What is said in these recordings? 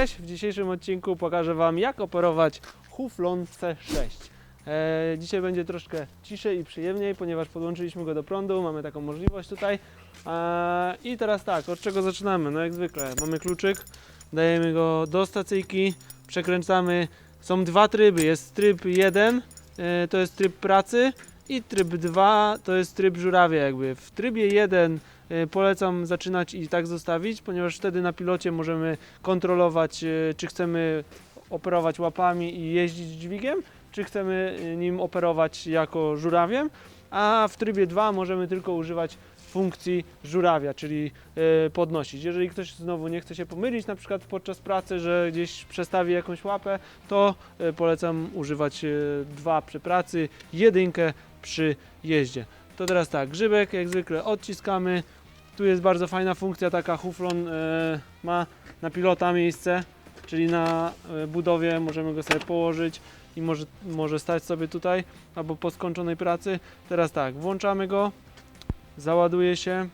Cześć, w dzisiejszym odcinku pokażę Wam jak operować Huflon C6. E, dzisiaj będzie troszkę ciszej i przyjemniej, ponieważ podłączyliśmy go do prądu, mamy taką możliwość tutaj. E, I teraz tak, od czego zaczynamy? No jak zwykle, mamy kluczyk, dajemy go do stacyjki, przekręcamy. Są dwa tryby, jest tryb 1, e, to jest tryb pracy i tryb 2 to jest tryb żurawia jakby. W trybie 1 e, polecam zaczynać i tak zostawić, ponieważ wtedy na pilocie możemy kontrolować, e, czy chcemy operować łapami i jeździć dźwigiem, czy chcemy e, nim operować jako żurawiem, a w trybie 2 możemy tylko używać funkcji żurawia, czyli e, podnosić. Jeżeli ktoś znowu nie chce się pomylić, na przykład podczas pracy, że gdzieś przestawi jakąś łapę, to e, polecam używać e, dwa przy pracy, jedynkę przy jeździe. To teraz tak, grzybek jak zwykle odciskamy. Tu jest bardzo fajna funkcja, taka Huflon e, ma na pilota miejsce, czyli na e, budowie możemy go sobie położyć i może, może stać sobie tutaj albo po skończonej pracy. Teraz tak, włączamy go, załaduje się,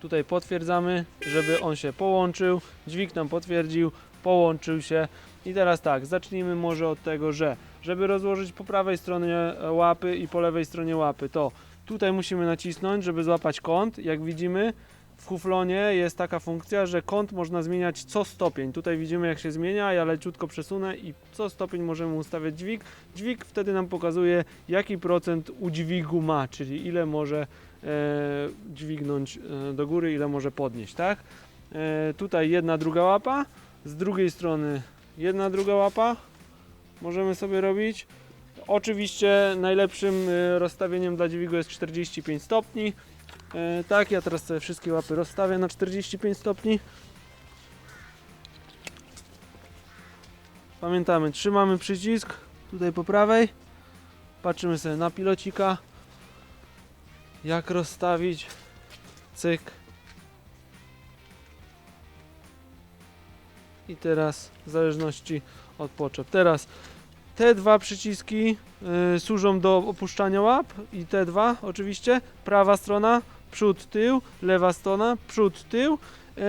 tutaj potwierdzamy, żeby on się połączył, dźwig nam potwierdził, połączył się i teraz tak, zacznijmy może od tego, że żeby rozłożyć po prawej stronie łapy i po lewej stronie łapy, to tutaj musimy nacisnąć, żeby złapać kąt. Jak widzimy, w Huflonie jest taka funkcja, że kąt można zmieniać co stopień. Tutaj widzimy jak się zmienia, ja leciutko przesunę i co stopień możemy ustawiać dźwig. Dźwig wtedy nam pokazuje jaki procent udźwigu ma, czyli ile może e, dźwignąć e, do góry, ile może podnieść, tak? E, tutaj jedna, druga łapa, z drugiej strony jedna, druga łapa możemy sobie robić. Oczywiście najlepszym e, rozstawieniem dla dźwigu jest 45 stopni. E, tak, ja teraz sobie wszystkie łapy rozstawię na 45 stopni. Pamiętamy, trzymamy przycisk tutaj po prawej. Patrzymy sobie na pilocika. Jak rozstawić. Cyk. I teraz w zależności od potrzeb. Teraz te dwa przyciski y, służą do opuszczania łap i te dwa oczywiście. Prawa strona, przód, tył, lewa strona, przód, tył y,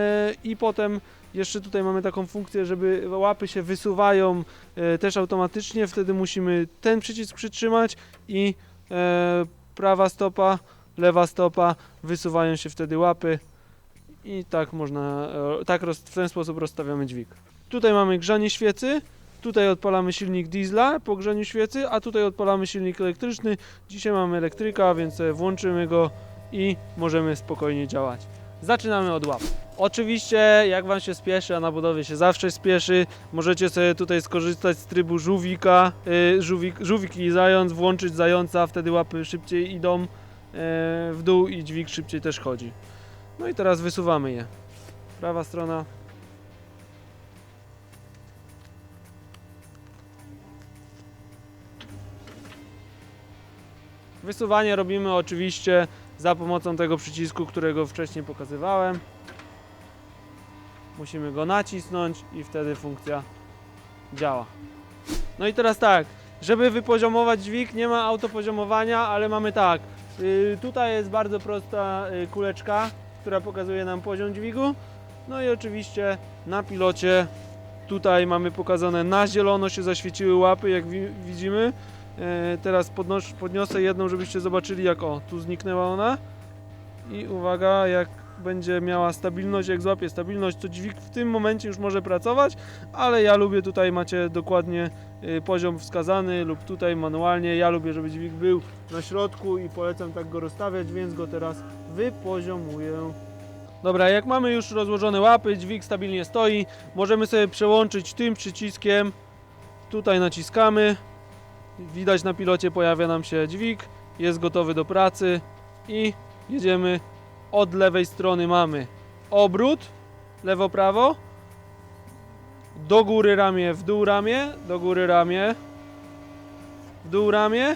i potem jeszcze tutaj mamy taką funkcję, żeby łapy się wysuwają y, też automatycznie. Wtedy musimy ten przycisk przytrzymać i y, prawa stopa, lewa stopa, wysuwają się wtedy łapy i tak można, e, tak roz, w ten sposób rozstawiamy dźwig. Tutaj mamy grzanie świecy, tutaj odpalamy silnik diesla po grzaniu świecy, a tutaj odpalamy silnik elektryczny. Dzisiaj mamy elektryka, więc włączymy go i możemy spokojnie działać. Zaczynamy od łap. Oczywiście, jak Wam się spieszy, a na budowie się zawsze spieszy, możecie sobie tutaj skorzystać z trybu żółwika, y, żółwik, i zając, włączyć zająca, wtedy łapy szybciej idą y, w dół i dźwig szybciej też chodzi. No i teraz wysuwamy je. Prawa strona. Wysuwanie robimy oczywiście za pomocą tego przycisku, którego wcześniej pokazywałem. Musimy go nacisnąć i wtedy funkcja działa. No i teraz tak, żeby wypoziomować dźwig, nie ma autopoziomowania, ale mamy tak. y, tutaj jest bardzo prosta y, kuleczka, która pokazuje nam poziom dźwigu. No i oczywiście na pilocie tutaj mamy pokazane na zielono się zaświeciły łapy, jak wi widzimy. E, teraz podnosz, podniosę jedną, żebyście zobaczyli jak o, tu zniknęła ona. I uwaga, jak będzie miała stabilność, jak złapie stabilność, to dźwig w tym momencie już może pracować, ale ja lubię tutaj macie dokładnie y, poziom wskazany lub tutaj manualnie. Ja lubię, żeby dźwig był na środku i polecam tak go rozstawiać, więc go teraz wypoziomuję. Dobra, jak mamy już rozłożone łapy, dźwig stabilnie stoi, możemy sobie przełączyć tym przyciskiem. Tutaj naciskamy. Widać na pilocie pojawia nam się dźwig, jest gotowy do pracy i jedziemy. Od lewej strony mamy obrót, lewo-prawo, do góry ramię, w dół ramię, do góry ramię, w dół ramię,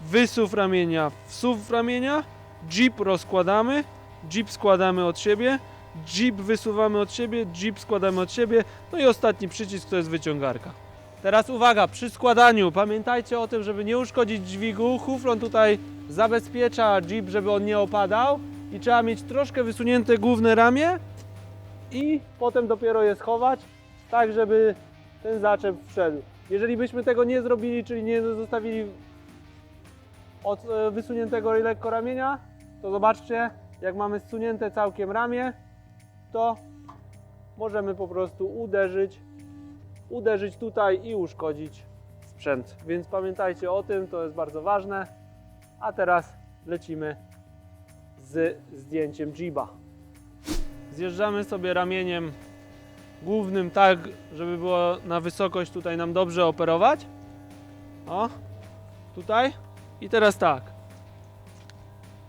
wysuw ramienia, wsuw ramienia, jeep rozkładamy, jeep składamy od siebie, jeep wysuwamy od siebie, jeep składamy od siebie, no i ostatni przycisk to jest wyciągarka. Teraz uwaga, przy składaniu pamiętajcie o tym, żeby nie uszkodzić dźwigu. Huflon tutaj zabezpiecza jeep, żeby on nie opadał i trzeba mieć troszkę wysunięte główne ramię i potem dopiero je schować. tak żeby ten zaczep wszedł. Jeżeli byśmy tego nie zrobili, czyli nie zostawili od e, wysuniętego lekko ramienia, to zobaczcie, jak mamy zsunięte całkiem ramię, to możemy po prostu uderzyć, uderzyć tutaj i uszkodzić sprzęt. Więc pamiętajcie o tym, to jest bardzo ważne. A teraz lecimy z zdjęciem jiba. Zjeżdżamy sobie ramieniem głównym tak, żeby było na wysokość tutaj nam dobrze operować. O, tutaj. I teraz tak.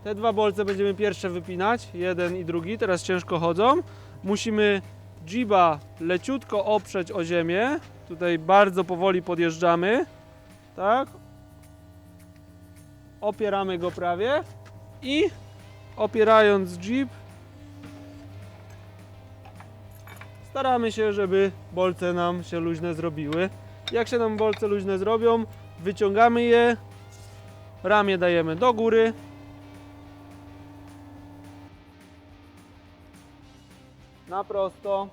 Te dwa bolce będziemy pierwsze wypinać, jeden i drugi, teraz ciężko chodzą. Musimy jiba leciutko oprzeć o ziemię. Tutaj bardzo powoli podjeżdżamy. Tak. Opieramy go prawie i opierając jeep staramy się, żeby bolce nam się luźne zrobiły. Jak się nam bolce luźne zrobią, wyciągamy je, ramię dajemy do góry. Na prosto.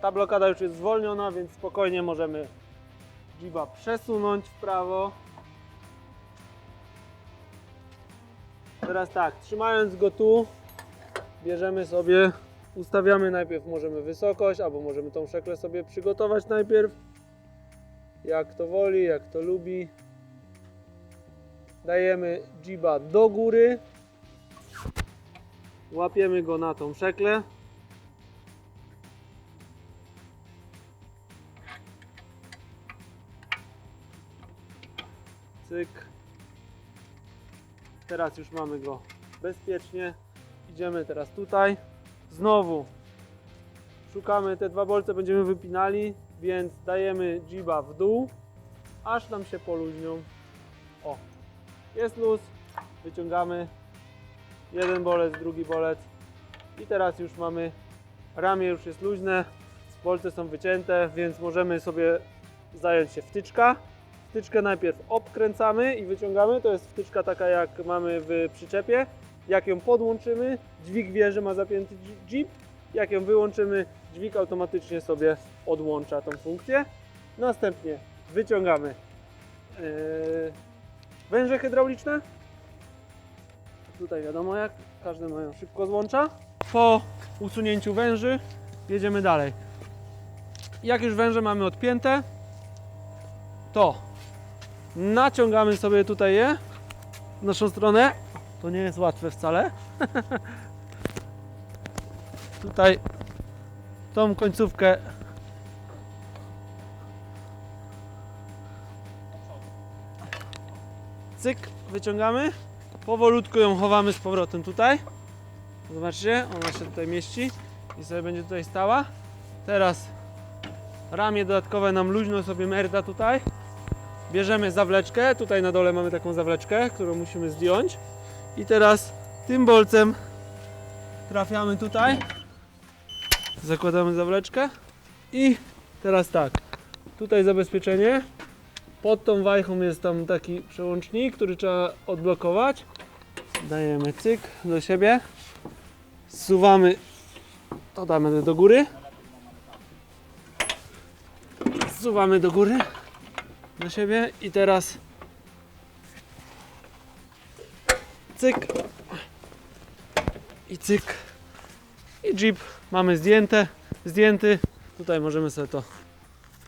Ta blokada już jest zwolniona, więc spokojnie możemy jiba przesunąć w prawo. Teraz tak, trzymając go tu, bierzemy sobie, ustawiamy najpierw możemy wysokość, albo możemy tą szeklę sobie przygotować najpierw. Jak to woli, jak to lubi. Dajemy jiba do góry. Łapiemy go na tą szeklę. Cyk. Teraz już mamy go bezpiecznie. Idziemy teraz tutaj. Znowu szukamy te dwa bolce, będziemy wypinali, więc dajemy jiba w dół, aż nam się poluźnią. O, jest luz, wyciągamy jeden bolec, drugi bolec i teraz już mamy ramię już jest luźne, bolce są wycięte, więc możemy sobie zająć się wtyczka. Wtyczkę najpierw obkręcamy i wyciągamy. To jest wtyczka taka jak mamy w przyczepie. Jak ją podłączymy, dźwig wieży ma zapięty jeep. Jak ją wyłączymy, dźwig automatycznie sobie odłącza tą funkcję. Następnie wyciągamy yy, węże hydrauliczne. Tutaj wiadomo jak, każdy mają szybko złącza. Po usunięciu węży jedziemy dalej. Jak już węże mamy odpięte, to naciągamy sobie tutaj je w naszą stronę. To nie jest łatwe wcale. tutaj tą końcówkę cyk, wyciągamy. Powolutku ją chowamy z powrotem tutaj. Zobaczcie, ona się tutaj mieści i sobie będzie tutaj stała. Teraz ramię dodatkowe nam luźno sobie merda tutaj. Bierzemy zawleczkę, tutaj na dole mamy taką zawleczkę, którą musimy zdjąć. I teraz tym bolcem trafiamy tutaj. Zakładamy zawleczkę i teraz tak. Tutaj zabezpieczenie. Pod tą wajchą jest tam taki przełącznik, który trzeba odblokować. Dajemy cyk do siebie. Zsuwamy. To damy do góry. Zsuwamy do góry do siebie i teraz cyk i cyk i jeep mamy zdjęte, zdjęty. Tutaj możemy sobie to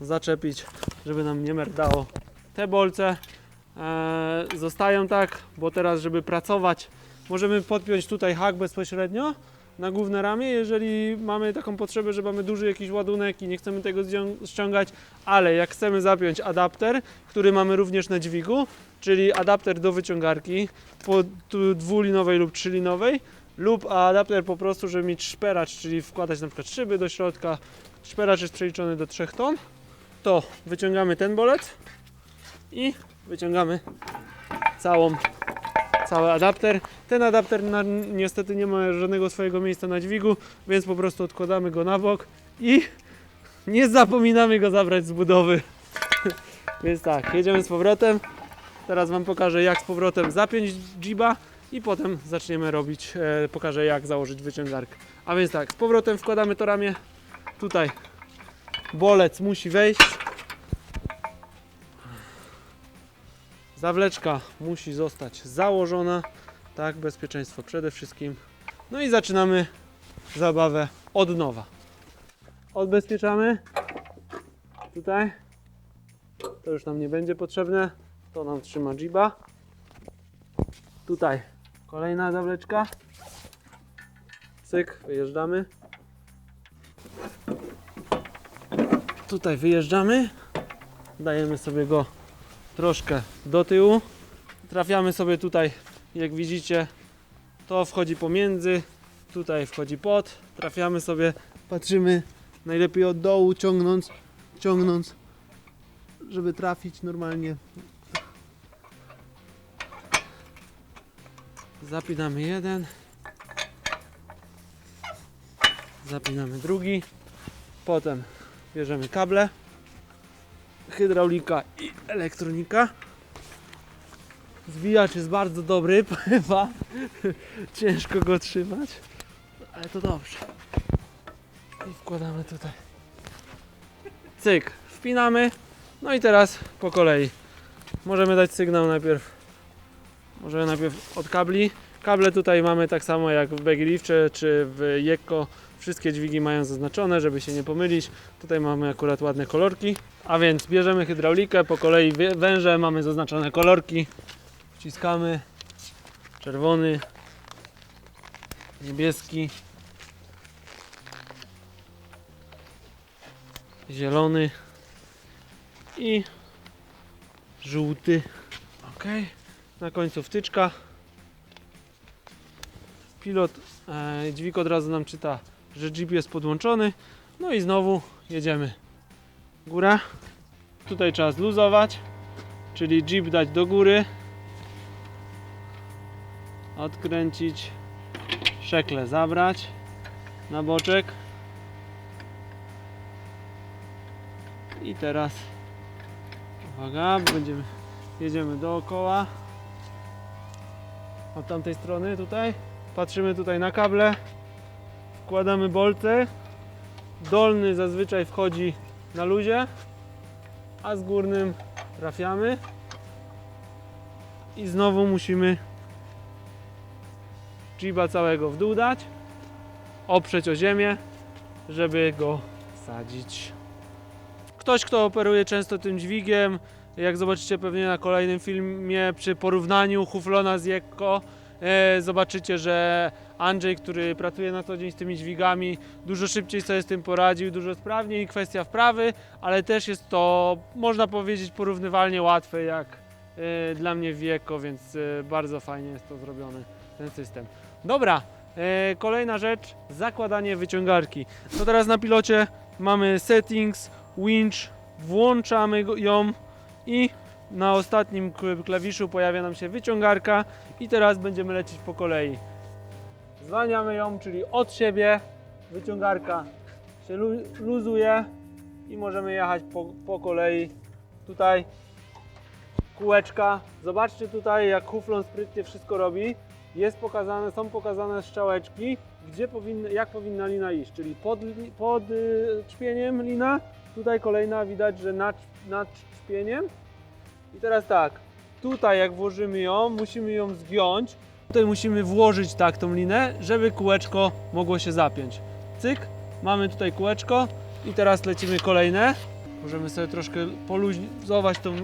zaczepić, żeby nam nie merdało. Te bolce zostają tak, bo teraz żeby pracować możemy podpiąć tutaj hak bezpośrednio na główne ramię, jeżeli mamy taką potrzebę, że mamy duży jakiś ładunek i nie chcemy tego ściągać, ale jak chcemy zapiąć adapter, który mamy również na dźwigu, czyli adapter do wyciągarki po dwulinowej lub trzylinowej, lub adapter po prostu, żeby mieć szperacz, czyli wkładać na przykład szyby do środka. Szperacz jest przeliczony do 3 ton. To wyciągamy ten bolec i wyciągamy całą cały adapter. Ten adapter na, niestety nie ma żadnego swojego miejsca na dźwigu, więc po prostu odkładamy go na bok i nie zapominamy go zabrać z budowy. więc tak, jedziemy z powrotem. Teraz Wam pokażę jak z powrotem zapiąć jiba i potem zaczniemy robić, e, pokażę jak założyć wyciągarkę. A więc tak, z powrotem wkładamy to ramię tutaj. Bolec musi wejść. Zawleczka musi zostać założona. Tak, bezpieczeństwo przede wszystkim. No i zaczynamy zabawę od nowa. Odbezpieczamy. Tutaj. To już nam nie będzie potrzebne. To nam trzyma jiba. Tutaj kolejna zawleczka. Cyk, wyjeżdżamy. Tutaj wyjeżdżamy. Dajemy sobie go troszkę do tyłu. Trafiamy sobie tutaj, jak widzicie, to wchodzi pomiędzy, tutaj wchodzi pod. Trafiamy sobie, patrzymy najlepiej od dołu, ciągnąc, ciągnąc, żeby trafić normalnie. Zapinamy jeden. Zapinamy drugi. Potem bierzemy kable, hydraulika i elektronika. Zwijacz jest bardzo dobry, powiem wam. Ciężko go trzymać, ale to dobrze. I wkładamy tutaj. Cyk, wpinamy. No i teraz po kolei. Możemy dać sygnał najpierw. Możemy najpierw od kabli. Kable tutaj mamy tak samo jak w Bagileaf czy, czy w Jekko. Wszystkie dźwigi mają zaznaczone, żeby się nie pomylić. Tutaj mamy akurat ładne kolorki. A więc bierzemy hydraulikę, po kolei węże, mamy zaznaczone kolorki. Wciskamy. Czerwony. Niebieski. Zielony. I żółty. Ok. Na końcu wtyczka. Pilot, e, dźwig od razu nam czyta, że Jeep jest podłączony. No i znowu jedziemy. Góra. Tutaj trzeba zluzować, czyli Jeep dać do góry. Odkręcić. Szekle zabrać na boczek. I teraz uwaga, będziemy jedziemy dookoła od tamtej strony tutaj patrzymy tutaj na kable wkładamy bolce dolny zazwyczaj wchodzi na luzie. A z górnym trafiamy. I znowu musimy jeepa całego w dół dać oprzeć o ziemię żeby go sadzić. Ktoś kto operuje często tym dźwigiem jak zobaczycie pewnie na kolejnym filmie przy porównaniu Huflona z Jekko, zobaczycie, że Andrzej, który pracuje na co dzień z tymi dźwigami, dużo szybciej sobie z tym poradził, dużo sprawniej, kwestia wprawy, ale też jest to, można powiedzieć, porównywalnie łatwe jak e, dla mnie w Jekko, więc e, bardzo fajnie jest to zrobiony, ten system. Dobra, e, kolejna rzecz, zakładanie wyciągarki. To teraz na pilocie mamy settings, winch, włączamy ją, i na ostatnim klawiszu pojawia nam się wyciągarka i teraz będziemy lecieć po kolei. Zwalniamy ją, czyli od siebie, wyciągarka się lu- luzuje i możemy jechać po, po kolei. Tutaj kółeczka. Zobaczcie tutaj jak Huflon sprytnie wszystko robi. Jest pokazane, są pokazane strzałeczki, gdzie powinny, jak powinna lina iść, czyli pod, pod y, lina, tutaj kolejna widać, że nad, nad. I teraz tak, tutaj jak włożymy ją, musimy ją zgiąć. Tutaj musimy włożyć tak tą linę, żeby kółeczko mogło się zapiąć. Cyk, mamy tutaj kółeczko i teraz lecimy kolejne. Możemy sobie troszkę poluzować tą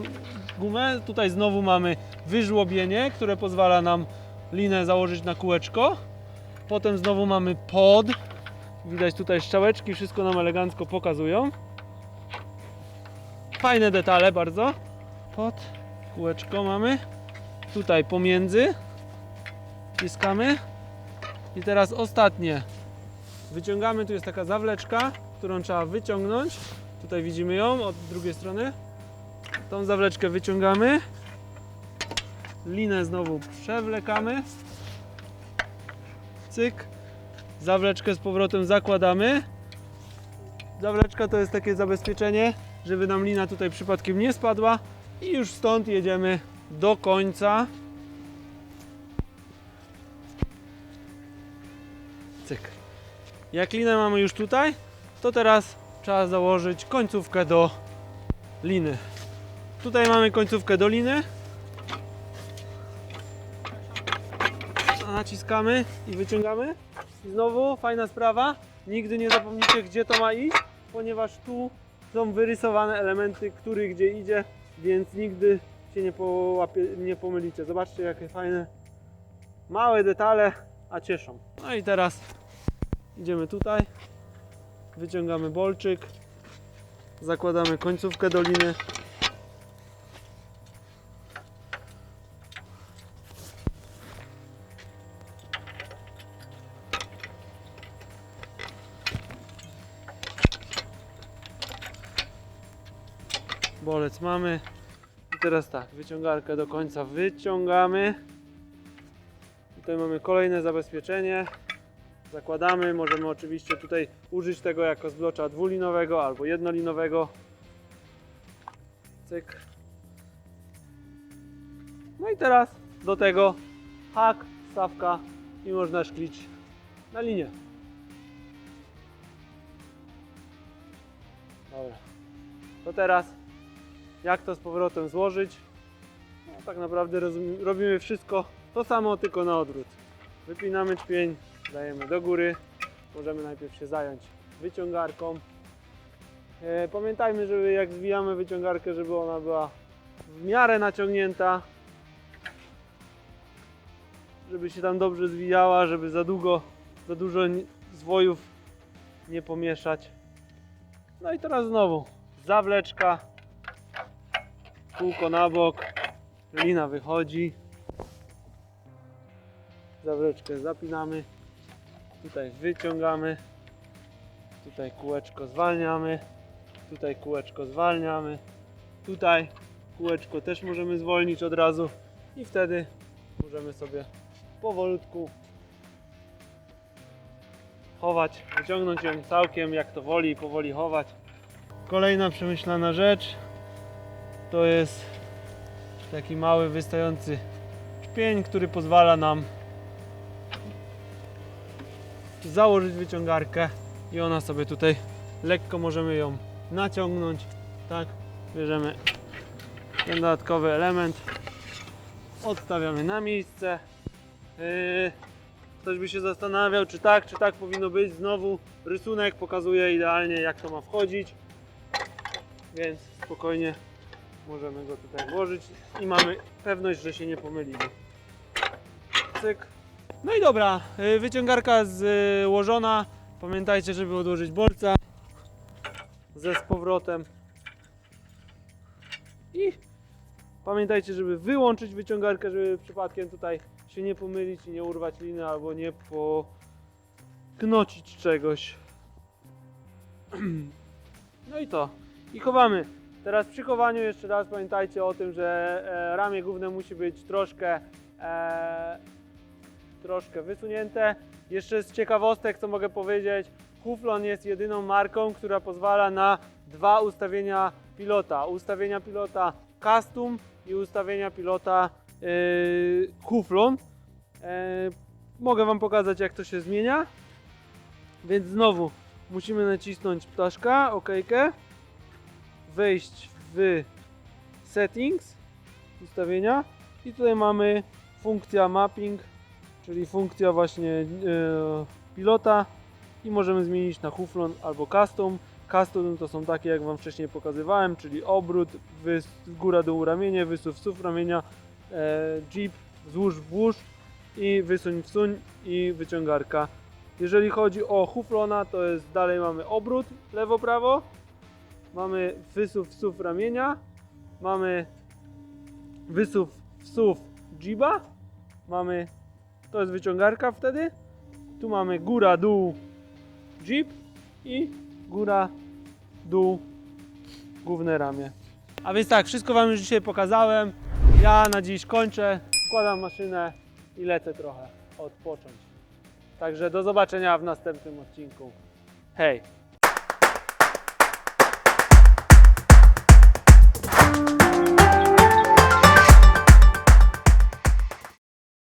gumę. Tutaj znowu mamy wyżłobienie, które pozwala nam linę założyć na kółeczko. Potem znowu mamy pod. Widać tutaj strzałeczki, wszystko nam elegancko pokazują. Fajne detale bardzo. Pod kółeczko mamy. Tutaj pomiędzy. Wciskamy. I teraz ostatnie. Wyciągamy, tu jest taka zawleczka, którą trzeba wyciągnąć. Tutaj widzimy ją od drugiej strony. Tą zawleczkę wyciągamy. Linę znowu przewlekamy. Cyk. Zawleczkę z powrotem zakładamy. Zawleczka to jest takie zabezpieczenie, żeby nam lina tutaj przypadkiem nie spadła. I już stąd jedziemy do końca. Cyk. Jak linę mamy już tutaj, to teraz trzeba założyć końcówkę do liny. Tutaj mamy końcówkę do liny. Naciskamy i wyciągamy. I znowu fajna sprawa. Nigdy nie zapomnijcie, gdzie to ma iść, ponieważ tu są wyrysowane elementy, który gdzie idzie więc nigdy się nie, połapie, nie pomylicie. Zobaczcie jakie fajne małe detale, a cieszą. No i teraz idziemy tutaj, wyciągamy bolczyk, zakładamy końcówkę do mamy. I teraz tak, wyciągarkę do końca wyciągamy. Tutaj mamy kolejne zabezpieczenie. Zakładamy, możemy oczywiście tutaj użyć tego jako zblocza dwulinowego albo jednolinowego. Cyk. No i teraz do tego hak, stawka i można szklić na linię. Dobra. To teraz jak to z powrotem złożyć? No, tak naprawdę robimy wszystko to samo, tylko na odwrót. Wypinamy czpień, dajemy do góry. Możemy najpierw się zająć wyciągarką. E, pamiętajmy, żeby jak zwijamy wyciągarkę, żeby ona była w miarę naciągnięta. Żeby się tam dobrze zwijała, żeby za długo, za dużo zwojów nie pomieszać. No i teraz znowu zawleczka, kółko na bok, lina wychodzi, zawleczkę zapinamy, tutaj wyciągamy, tutaj kółeczko zwalniamy, tutaj kółeczko zwalniamy, tutaj kółeczko też możemy zwolnić od razu. I wtedy możemy sobie powolutku chować, wyciągnąć ją całkiem jak to woli, powoli chować. Kolejna przemyślana rzecz to jest taki mały wystający szpień, który pozwala nam założyć wyciągarkę i ona sobie tutaj lekko możemy ją naciągnąć. Tak bierzemy ten dodatkowy element odstawiamy na miejsce. Yy, ktoś by się zastanawiał czy tak czy tak powinno być. Znowu rysunek pokazuje idealnie jak to ma wchodzić. Więc spokojnie możemy go tutaj włożyć i mamy pewność, że się nie pomylimy. Cyk. No i dobra, y, wyciągarka złożona. Pamiętajcie, żeby odłożyć bolca ze z powrotem. I pamiętajcie, żeby wyłączyć wyciągarkę, żeby przypadkiem tutaj się nie pomylić i nie urwać liny albo nie poknocić czegoś. No i to. I chowamy. Teraz przy chowaniu jeszcze raz pamiętajcie o tym, że e, ramię główne musi być troszkę, e, troszkę wysunięte. Jeszcze z ciekawostek, co mogę powiedzieć, Huflon jest jedyną marką, która pozwala na dwa ustawienia pilota. Ustawienia pilota custom i ustawienia pilota e, Huflon. E, mogę Wam pokazać jak to się zmienia. Więc znowu musimy nacisnąć ptaszka, okejkę wejść w settings, ustawienia i tutaj mamy funkcja mapping, czyli funkcja właśnie e, pilota i możemy zmienić na Huflon albo Custom. Custom to są takie jak Wam wcześniej pokazywałem, czyli obrót, wys, góra dół ramienie, wysuw sów ramienia, e, jeep, wzłóż włóż i wysuń wsuń i wyciągarka. Jeżeli chodzi o Huflona to jest dalej mamy obrót lewo prawo, mamy wysuw wsuw ramienia, mamy wysuw wsuw jiba, mamy, to jest wyciągarka wtedy, tu mamy góra, dół, jeep i góra, dół, główne ramię. A więc tak, wszystko Wam już dzisiaj pokazałem. Ja na dziś kończę, wkładam maszynę i lecę trochę odpocząć. Także do zobaczenia w następnym odcinku. Hej!